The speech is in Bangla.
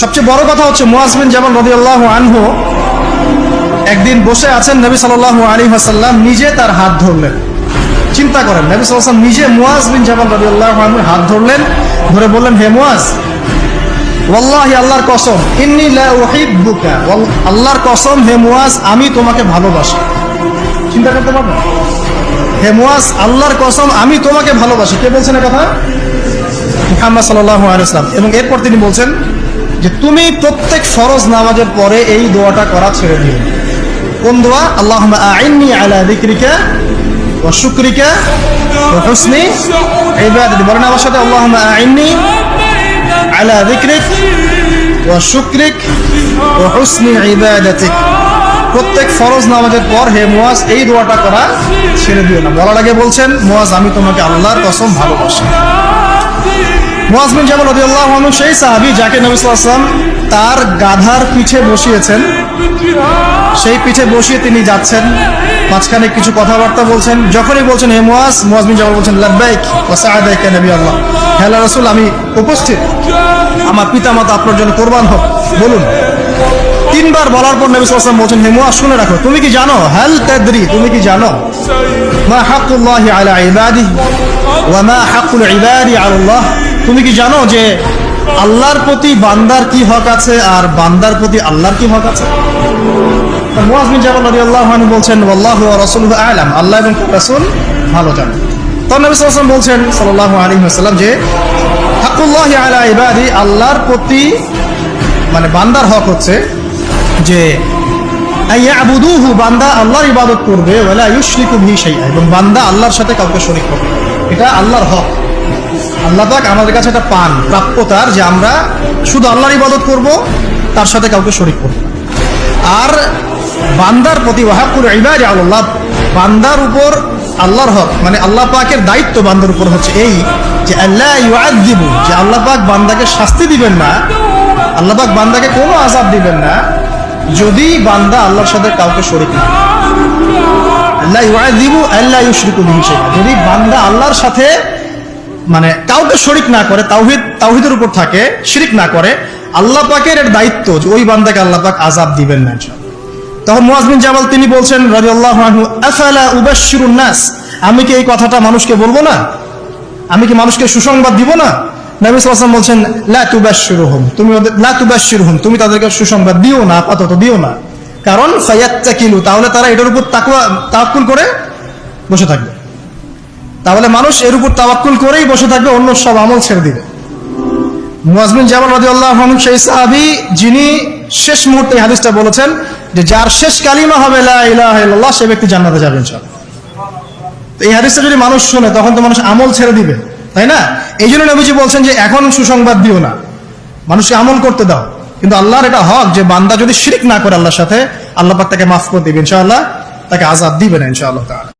সবচেয়ে বড় কথা হচ্ছে মুয়াজবিন যেমন রবি আল্লাহ আনহু একদিন বসে আছেন নবী সাল আলী হাসাল্লাম নিজে তার হাত ধরলেন। চিন্তা করেন, নবী সাল্লাম নিজে মুয়াজ বিন জামাল রবি আল্লাহ হাত ধরলেন, ধরে বললেন, হে মুয়াজ, ওয়াল্লাহি আল্লাহর কসম, ইন্নী লা উহিব্বুকা আল্লাহর কসম, হে মুয়াজ, আমি তোমাকে ভালোবাসি। চিন্তা করতে পারবেন? হে মুয়াজ, আল্লাহর কসম, আমি তোমাকে ভালোবাসি। কে বলছেন কথা? মুহাম্মদ সাল্লাল্লাহু আলাইহি ওয়াসাল্লাম। এবং এরপর তিনি বলছেন যে তুমি প্রত্যেক ফরজ নামাজের পরে এই দোয়াটা করা ছেড়ে দিও। কোন দোয়া? আল্লাহ আইন্নি আলা বলেন আমার সাথে আইন্নি প্রত্যেক ফরজ নামাজের পর হে মুয়াজ, এই দোয়াটা করা ছেড়ে দিও না। বলার আগে বলছেন, মুয়াজ, আমি তোমাকে আল্লাহর কসম ভালোবাসি। মুয়াজ বিন জামাল রাদিয়াল্লাহু আনহু, সেই সাহাবী যাকে নবী ওয়াসাল্লাম তার গাধার পিঠে বসিয়েছেন, সেই পিঠে বসিয়ে তিনি যাচ্ছেন, মাঝখানে কিছু কথাবার্তা বলছেন, যখনই বলছেন, হে মুয়াজ মুয়াজ বিন জামাল বলছেন, লাব্বাইক ওয়া সাআদাইকা নবী আল্লাহ। হে আল্লাহ রাসূল, আমি উপস্থিত। আমার পিতামাতা আপনার জন্য কোরবান হোক। বলুন। তিনবার বলার পর নবী ওয়াসাল্লাম বলছেন, হে মুয়াজ, শুনে রাখো, তুমি কি জানো? হাল তাদরি, তুমি কি জানো? মা হাক্কুল্লাহি আলা ইবাদিহি ওয়া মা হাক্কুল ইবাদি আলা আল্লাহ তুমি কি জানো যে আল্লাহর প্রতি বান্দার কি হক আছে আর বান্দার প্রতি আল্লাহর কি হক আছে? আনহু বলছেন ওয়া আ'লাম। আল্লাহ এবং রাসূল ভালো জানেন। তখন বলছেন, সাল্লাল্লাহু আলাইহি ওয়াসাল্লাম যে, হাক্কুল্লাহি আলা ইবাদি, আল্লাহর প্রতি মানে বান্দার হক হচ্ছে যে, আইয়াবুদুহু, বান্দা আল্লাহর ইবাদত করবে, ওয়ালা ইউশরিকু বিহি শাইআ। এবং বান্দা আল্লাহর সাথে কাউকে শরীক করবে এটা আল্লাহর হক। আল্লাহ পাক আমাদের কাছে একটা পান প্রাপ্যতার যে আমরা শুধু আল্লাহর ইবাদত করব, তার সাথে কাউকে শরীক করব আর বান্দার প্রতি ওয়াহাকুল ইবাদ আল্লাহ, বান্দার উপর আল্লাহর হক মানে আল্লাহ পাকের দায়িত্ব বান্দার উপর হচ্ছে এই যে আল্লাহ ইউআযিবু, যে আল্লাহ পাক বান্দাকে শাস্তি দিবেন না আল্লাহ পাক বান্দাকে কোনো আযাব দিবেন না, যদি বান্দা আল্লাহর সাথে কাউকে শরীক না। আল্লাহ ইউআযিবু আল্লাহ ইউশরিকু বিহি যদি বান্দা আল্লাহর সাথে মানে কাউকে শরিক না করে, তাওহিদ, তাওহিদের উপর থাকে, শিরিক না করে, আল্লাহ পাকের এর দায়িত্ব যে ওই বান্দাকে আল্লাহ পাক আজাব দিবেন না তখন মুয়াজ বিন জামাল তিনি বলছেন আনহু, আফালা উবাশশিরুন নাস? আমি কি এই কথাটা মানুষকে বলব না? আমি কি মানুষকে সুসংবাদ দিব না? নবী ওয়াসাল্লাম বলছেন, লা তুবাশশিরুহুম, তুমি ওদের, লা তুবাশশিরুহুম, তুমি তাদেরকে সুসংবাদ দিও না, আপাতত দিও না। কারণ ফায়াত্তাকিলু, তাহলে তারা এটার উপর তাকওয়া, তাওয়াক্কুল করে বসে থাকবে। তাহলে মানুষ এর উপর তাওয়াক্কুল করেই বসে থাকবে, অন্য সব আমল ছেড়ে দিবে। মুয়াজমিন জামাল রাদিয়াল্লাহু আনহু, সেই সাহাবী যিনি শেষ মুহূর্তে হাদিসটা বলেছেন যে যার শেষ কালিমা হবে, লা ইলাহা ইল্লাল্লাহ, সে ব্যক্তি জান্নাতে যাবে ইনশাআল্লাহ। এই হাদিসটা যদি মানুষ শুনে, তখন তো মানুষ আমল ছেড়ে দিবে, তাই না? এই জন্য নবীজি বলছেন যে এখন সুসংবাদ দিও না। মানুষকে আমল করতে দাও। কিন্তু আল্লাহর এটা হক যে বান্দা যদি শিরিক না করে আল্লাহর সাথে, আল্লাহ তাকে মাফ করে দিবে, ইনশাআল্লাহ। তাকে আজাদ দিবে না, ইনশাআল্লাহ